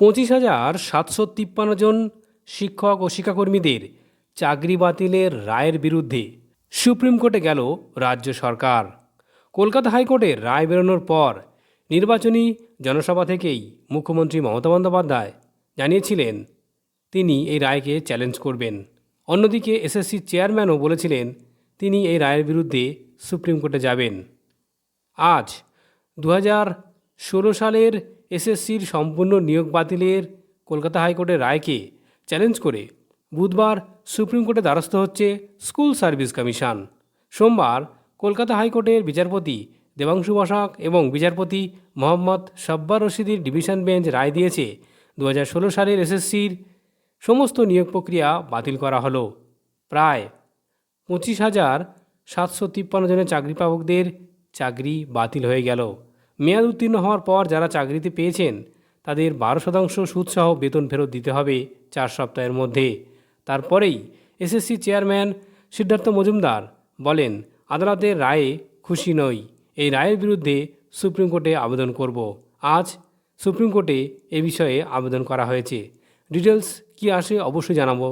পঁচিশ হাজার সাতশো তিপ্পান্ন জন শিক্ষক ও শিক্ষাকর্মীদের চাকরি বাতিলের রায়ের বিরুদ্ধে সুপ্রিম কোর্টে গেল রাজ্য সরকার। কলকাতা হাইকোর্টের রায় বেরোনোর পর নির্বাচনী জনসভা থেকেই মুখ্যমন্ত্রী মমতা বন্দ্যোপাধ্যায় জানিয়েছিলেন, তিনি এই রায়কে চ্যালেঞ্জ করবেন। অন্যদিকে এসএসসি চেয়ারম্যানও বলেছিলেন, তিনি এই রায়ের বিরুদ্ধে সুপ্রিম কোর্টে যাবেন। আজ দু সালের এসএসসির সম্পূর্ণ নিয়োগ বাতিলের কলকাতা হাইকোর্টের রায়কে চ্যালেঞ্জ করে বুধবার সুপ্রিম কোর্টে দ্বারস্থ হচ্ছে স্কুল সার্ভিস কমিশন। সোমবার কলকাতা হাইকোর্টের বিচারপতি দেবাংশু বসাক এবং বিচারপতি মোহাম্মদ সাব্বার রশিদির ডিভিশন বেঞ্চ রায় দিয়েছে দু ষোলো সালের এসএসসির সমস্ত নিয়োগ প্রক্রিয়া বাতিল করা হলো। প্রায় পঁচিশ হাজার সাতশো তিপ্পান্ন জনের চাকরি পাবকদের চাকরি বাতিল হয়ে গেল। মেয়াদ উত্তীর্ণ হওয়ার পর যারা চাকরিতে পেয়েছেন, তাদের বারো শতাংশ সুদসহ বেতন ফেরত দিতে হবে চার সপ্তাহের মধ্যে। তারপরেই এসএসসি চেয়ারম্যান সিদ্ধার্থ মজুমদার বলেন, আদালতের রায়ে খুশি নই। এই রায়ের বিরুদ্ধে সুপ্রিম কোর্টে আবেদন করব। আজ সুপ্রিম কোর্টে এ বিষয়ে আবেদন করা হয়েছে। ডিটেলস কি আসে অবশ্যই জানাব।